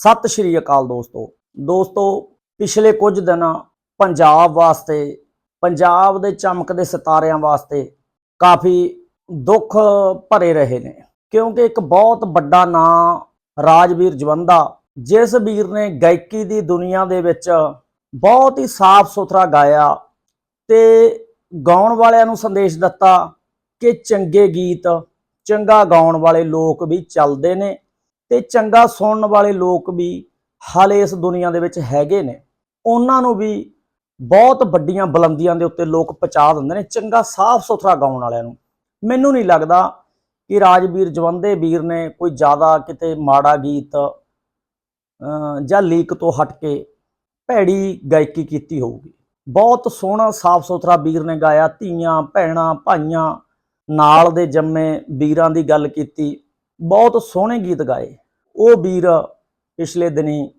ਸਤਿ ਸ਼੍ਰੀ ਅਕਾਲ ਦੋਸਤੋ। ਦੋਸਤੋ, ਪਿਛਲੇ ਕੁਝ ਦਿਨ ਪੰਜਾਬ ਵਾਸਤੇ, ਪੰਜਾਬ ਦੇ ਚਮਕਦੇ ਸਿਤਾਰਿਆਂ ਵਾਸਤੇ ਕਾਫੀ ਦੁੱਖ ਭਰੇ ਰਹੇ ਨੇ। ਕਿਉਂਕਿ ਇੱਕ ਬਹੁਤ ਵੱਡਾ ਨਾਂ ਰਾਜਵੀਰ ਜਵੰਦਾ, ਜਿਸ ਵੀਰ ਨੇ ਗਾਇਕੀ ਦੀ ਦੁਨੀਆ ਦੇ ਵਿੱਚ ਬਹੁਤ ਹੀ ਸਾਫ਼ ਸੁਥਰਾ ਗਾਇਆ ਤੇ ਗਾਉਣ ਵਾਲਿਆਂ ਨੂੰ ਸੰਦੇਸ਼ ਦਿੱਤਾ ਕਿ ਚੰਗੇ ਗੀਤ ਚੰਗਾ ਗਾਉਣ ਵਾਲੇ ਲੋਕ ਵੀ ਚੱਲਦੇ ਨੇ। ਤੇ ਚੰਗਾ ਸੁਣਨ ਵਾਲੇ ਲੋਕ ਵੀ ਹਾਲੇ ਇਸ ਦੁਨੀਆ ਦੇ ਵਿੱਚ ਹੈਗੇ ਨੇ। ਉਹਨਾਂ ਨੂੰ ਵੀ ਬਹੁਤ ਵੱਡੀਆਂ ਬੁਲੰਦੀਆਂ ਦੇ ਉੱਤੇ ਲੋਕ ਪਹੁੰਚਾ ਦਿੰਦੇ ਨੇ, ਚੰਗਾ ਸਾਫ਼ ਸੁਥਰਾ ਗਾਉਣ ਵਾਲਿਆਂ ਨੂੰ। ਮੈਨੂੰ ਨਹੀਂ ਲੱਗਦਾ ਕਿ ਰਾਜਵੀਰ ਜਵੰਦੇ ਵੀਰ ਨੇ ਕੋਈ ਜ਼ਿਆਦਾ ਕਿਤੇ ਮਾੜਾ ਗੀਤ ਜਾਂ ਲੀਕ ਤੋਂ ਹਟ ਕੇ ਭੈੜੀ ਗਾਇਕੀ ਕੀਤੀ ਹੋਊਗੀ। ਬਹੁਤ ਸੋਹਣਾ, ਸਾਫ਼ ਸੁਥਰਾ ਵੀਰ ਨੇ ਗਾਇਆ, ਧੀਆਂ, ਭੈਣਾਂ, ਭਾਈਆਂ ਨਾਲ ਦੇ ਜੰਮੇ ਵੀਰਾਂ ਦੀ ਗੱਲ ਕੀਤੀ। ਬਹੁਤ ਸੋਹਣੇ ਗੀਤ ਗਾਏ। ਉਹ ਵੀਰ ਪਿਛਲੇ ਦਿਨੀ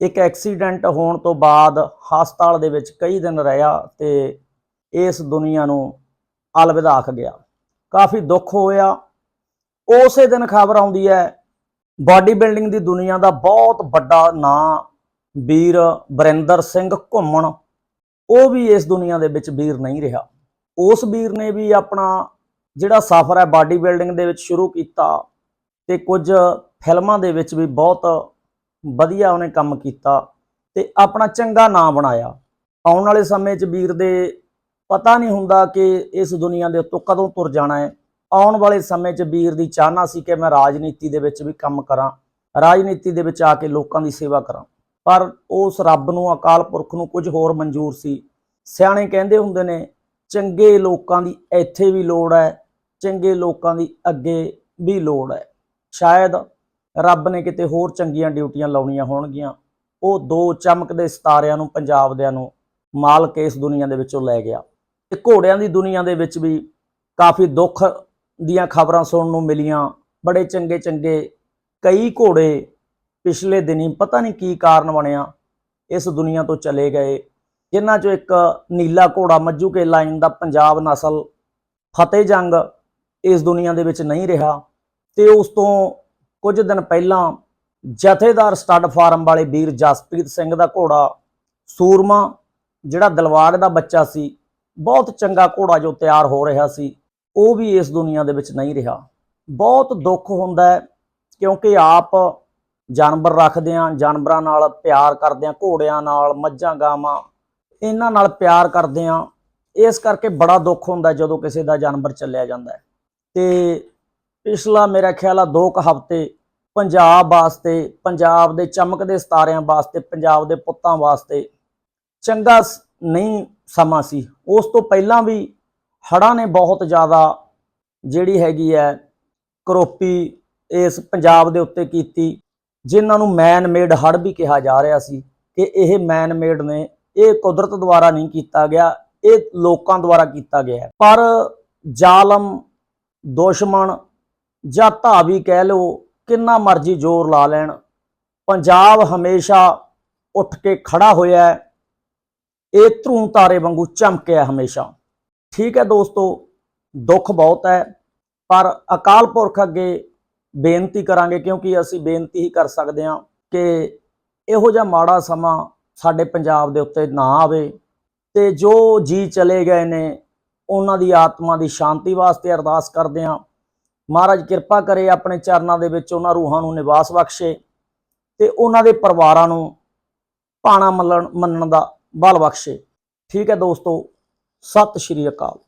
ਇੱਕ ਐਕਸੀਡੈਂਟ ਹੋਣ ਤੋਂ ਬਾਅਦ ਹਸਪਤਾਲ ਦੇ ਵਿੱਚ ਕਈ ਦਿਨ ਰਿਹਾ ਤੇ ਇਸ ਦੁਨੀਆ ਨੂੰ ਅਲਵਿਦਾ ਆਖ ਗਿਆ। ਕਾਫੀ ਦੁੱਖ ਹੋਇਆ। ਉਸੇ ਦਿਨ ਖਬਰ ਆਉਂਦੀ ਹੈ ਬਾਡੀ ਬਿਲਡਿੰਗ ਦੀ ਦੁਨੀਆ ਦਾ ਬਹੁਤ ਵੱਡਾ ਨਾਂ ਵੀਰ ਬਰਿੰਦਰ ਸਿੰਘ ਘੁੰਮਣ। ਉਹ ਵੀ ਇਸ ਦੁਨੀਆ ਦੇ ਵਿੱਚ ਵੀਰ ਨਹੀਂ ਰਿਹਾ। ਉਸ ਵੀਰ ਨੇ ਵੀ ਆਪਣਾ ਜਿਹੜਾ ਸਫ਼ਰ ਹੈ ਬਾਡੀ ਬਿਲਡਿੰਗ ਦੇ ਵਿੱਚ ਸ਼ੁਰੂ ਕੀਤਾ। ਤੇ ਕੁਝ ਫਿਲਮਾਂ ਦੇ ਵਿੱਚ ਵੀ ਬਹੁਤ ਵਧੀਆ ਉਹਨੇ ਕੰਮ ਕੀਤਾ ਤੇ ਆਪਣਾ ਚੰਗਾ ਨਾਮ ਬਣਾਇਆ। ਆਉਣ ਵਾਲੇ ਸਮੇਂ 'ਚ ਵੀਰ ਦੇ ਪਤਾ ਨਹੀਂ ਹੁੰਦਾ ਕਿ ਇਸ ਦੁਨੀਆ ਦੇ ਉੱਤੋਂ ਕਦੋਂ ਤੁਰ ਜਾਣਾ ਹੈ। ਆਉਣ ਵਾਲੇ ਸਮੇਂ 'ਚ ਵੀਰ ਦੀ ਚਾਹਨਾ ਸੀ ਕਿ ਮੈਂ ਰਾਜਨੀਤੀ ਦੇ ਵਿੱਚ ਵੀ ਕੰਮ ਕਰਾਂ, ਰਾਜਨੀਤੀ ਦੇ ਵਿੱਚ ਆ ਕੇ ਲੋਕਾਂ ਦੀ ਸੇਵਾ ਕਰਾਂ। ਪਰ ਉਸ ਰੱਬ ਨੂੰ, ਅਕਾਲ ਪੁਰਖ ਨੂੰ ਕੁਝ ਹੋਰ ਮਨਜ਼ੂਰ ਸੀ। ਸਿਆਣੇ ਕਹਿੰਦੇ ਹੁੰਦੇ ਨੇ, ਚੰਗੇ ਲੋਕਾਂ ਦੀ ਇੱਥੇ ਵੀ ਲੋੜ ਹੈ, ਚੰਗੇ ਲੋਕਾਂ ਦੀ ਅੱਗੇ ਵੀ ਲੋੜ ਹੈ। ਸ਼ਾਇਦ ਰੱਬ ਨੇ ਕਿਤੇ ਹੋਰ ਚੰਗੀਆਂ ਡਿਊਟੀਆਂ ਲਾਉਣੀਆਂ ਹੋਣਗੀਆਂ। ਉਹ ਦੋ ਚਮਕਦੇ ਸਿਤਾਰਿਆਂ ਨੂੰ, ਪੰਜਾਬ ਦਿਆਂ ਨੂੰ ਮਾਲ ਕੇ ਇਸ ਦੁਨੀਆ ਦੇ ਵਿੱਚੋਂ ਲੈ ਗਿਆ। ਤੇ ਘੋੜਿਆਂ ਦੀ ਦੁਨੀਆ ਦੇ ਵਿੱਚ ਵੀ ਕਾਫੀ ਦੁੱਖ ਦੀਆਂ ਖਬਰਾਂ ਸੁਣਨ ਨੂੰ ਮਿਲੀਆਂ। ਬੜੇ ਚੰਗੇ ਚੰਗੇ ਕਈ ਘੋੜੇ ਪਿਛਲੇ ਦਿਨੀ ਪਤਾ ਨਹੀਂ ਕੀ ਕਾਰਨ ਬਣਿਆ ਇਸ ਦੁਨੀਆ ਤੋਂ ਚਲੇ ਗਏ, ਜਿਨ੍ਹਾਂ ਚੋਂ ਇੱਕ ਨੀਲਾ ਘੋੜਾ ਮੱਜੂਕੇ ਲਾਈਨ ਦਾ ਪੰਜਾਬ ਨਸਲ ਫਤਿਹ ਜੰਗ ਇਸ ਦੁਨੀਆ ਦੇ ਵਿੱਚ ਨਹੀਂ ਰਿਹਾ। ਤੇ ਉਸ ਤੋਂ ਕੁਝ ਦਿਨ ਪਹਿਲਾਂ ਜਥੇਦਾਰ ਸਟੱਡ ਫਾਰਮ ਵਾਲੇ ਵੀਰ ਜਸਪ੍ਰੀਤ ਸਿੰਘ ਦਾ ਘੋੜਾ ਸੂਰਮਾ, ਜਿਹੜਾ ਦਿਲਵਾਗ ਦਾ ਬੱਚਾ ਸੀ, ਬਹੁਤ ਚੰਗਾ ਘੋੜਾ ਜੋ ਤਿਆਰ ਹੋ ਰਿਹਾ ਸੀ, ਉਹ ਵੀ ਇਸ ਦੁਨੀਆ ਦੇ ਵਿੱਚ ਨਹੀਂ ਰਿਹਾ। ਬਹੁਤ ਦੁੱਖ ਹੁੰਦਾ ਹੈ, ਕਿਉਂਕਿ ਆਪ ਜਾਨਵਰ ਰੱਖਦੇ ਆ ਜਾਨਵਰਾਂ ਨਾਲ ਪਿਆਰ ਕਰਦੇ ਆ ਘੋੜਿਆਂ ਨਾਲ, ਮੱਝਾਂ, ਗਾਵਾਂ, ਇਹਨਾਂ ਨਾਲ ਪਿਆਰ ਕਰਦੇ ਆ ਇਸ ਕਰਕੇ ਬੜਾ ਦੁੱਖ ਹੁੰਦਾ ਜਦੋਂ ਕਿਸੇ ਦਾ ਜਾਨਵਰ ਚੱਲਿਆ ਜਾਂਦਾ ਹੈ। ਤੇ ਪਿਛਲਾ ਮੇਰਾ ਖਿਆਲ ਆ 2 ਕੁ ਹਫ਼ਤੇ ਪੰਜਾਬ ਵਾਸਤੇ, ਪੰਜਾਬ ਦੇ ਚਮਕਦੇ ਸਿਤਾਰਿਆਂ ਵਾਸਤੇ, ਪੰਜਾਬ ਦੇ ਪੁੱਤਾਂ ਵਾਸਤੇ ਚੰਗਾ ਸ- ਨਹੀਂ ਸਮਾਂ ਸੀ। ਉਸ ਤੋਂ ਪਹਿਲਾਂ ਵੀ ਹੜ੍ਹਾਂ ਨੇ ਬਹੁਤ ਜ਼ਿਆਦਾ ਜਿਹੜੀ ਹੈਗੀ ਹੈ ਕਰੋਪੀ ਇਸ ਪੰਜਾਬ ਦੇ ਉੱਤੇ ਕੀਤੀ, ਜਿਨ੍ਹਾਂ ਨੂੰ ਮੈਨ ਮੇਡ ਹੜ੍ਹ ਵੀ ਕਿਹਾ ਜਾ ਰਿਹਾ ਸੀ ਕਿ ਇਹ ਮੈਨ ਮੇਡ ਨੇ, ਇਹ ਕੁਦਰਤ ਦੁਆਰਾ ਨਹੀਂ ਕੀਤਾ ਗਿਆ, ਇਹ ਲੋਕਾਂ ਦੁਆਰਾ ਕੀਤਾ ਗਿਆ। ਪਰ ਜ਼ਾਲਮ ਦੁਸ਼ਮਣ ਜਾਂ ਧਾਵੀ ਕਹਿ ਲਓ, ਕਿੰਨਾ ਮਰਜ਼ੀ ਜ਼ੋਰ ਲਾ ਲੈਣ। ਪੰਜਾਬ ਹਮੇਸ਼ਾ ਉੱਠ ਕੇ ਖੜਾ ਹੋਇਆ ਹੈ। ਇਹ ਧਰੂ ਤਾਰੇ ਵਾਂਗੂ ਚਮਕਿਆ ਹਮੇਸ਼ਾ। ਠੀਕ ਹੈ ਦੋਸਤੋ, ਦੁੱਖ ਬਹੁਤ ਹੈ, ਪਰ ਅਕਾਲ ਪੁਰਖ ਅੱਗੇ ਬੇਨਤੀ ਕਰਾਂਗੇ, ਕਿਉਂਕਿ ਅਸੀਂ ਬੇਨਤੀ ਹੀ ਕਰ ਸਕਦੇ ਹਾਂ ਕਿ ਇਹੋ ਜਿਹਾ ਮਾੜਾ ਸਮਾਂ ਸਾਡੇ ਪੰਜਾਬ ਦੇ ਉੱਤੇ ਨਾ ਆਵੇ ਤੇ ਜੋ ਜੀ ਚਲੇ ਗਏ ਨੇ, ਉਹਨਾਂ ਦੀ ਆਤਮਾ ਦੀ ਸ਼ਾਂਤੀ ਵਾਸਤੇ ਅਰਦਾਸ ਕਰਦੇ ਹਾਂ। ਮਹਾਰਾਜ ਕਿਰਪਾ ਕਰੇ ਆਪਣੇ ਚਰਨਾਂ ਦੇ ਵਿੱਚ ਉਹਨਾਂ ਰੂਹਾਂ ਨੂੰ ਨਿਵਾਸ ਬਖਸ਼ੇ ਤੇ ਉਹਨਾਂ ਦੇ ਪਰਿਵਾਰਾਂ ਨੂੰ ਪਾਣਾ ਮੰਨਣ ਮੰਨਣ ਦਾ ਬਲ ਬਖਸ਼ੇ। ਠੀਕ ਹੈ ਦੋਸਤੋ, ਸਤਿ ਸ਼੍ਰੀ ਅਕਾਲ।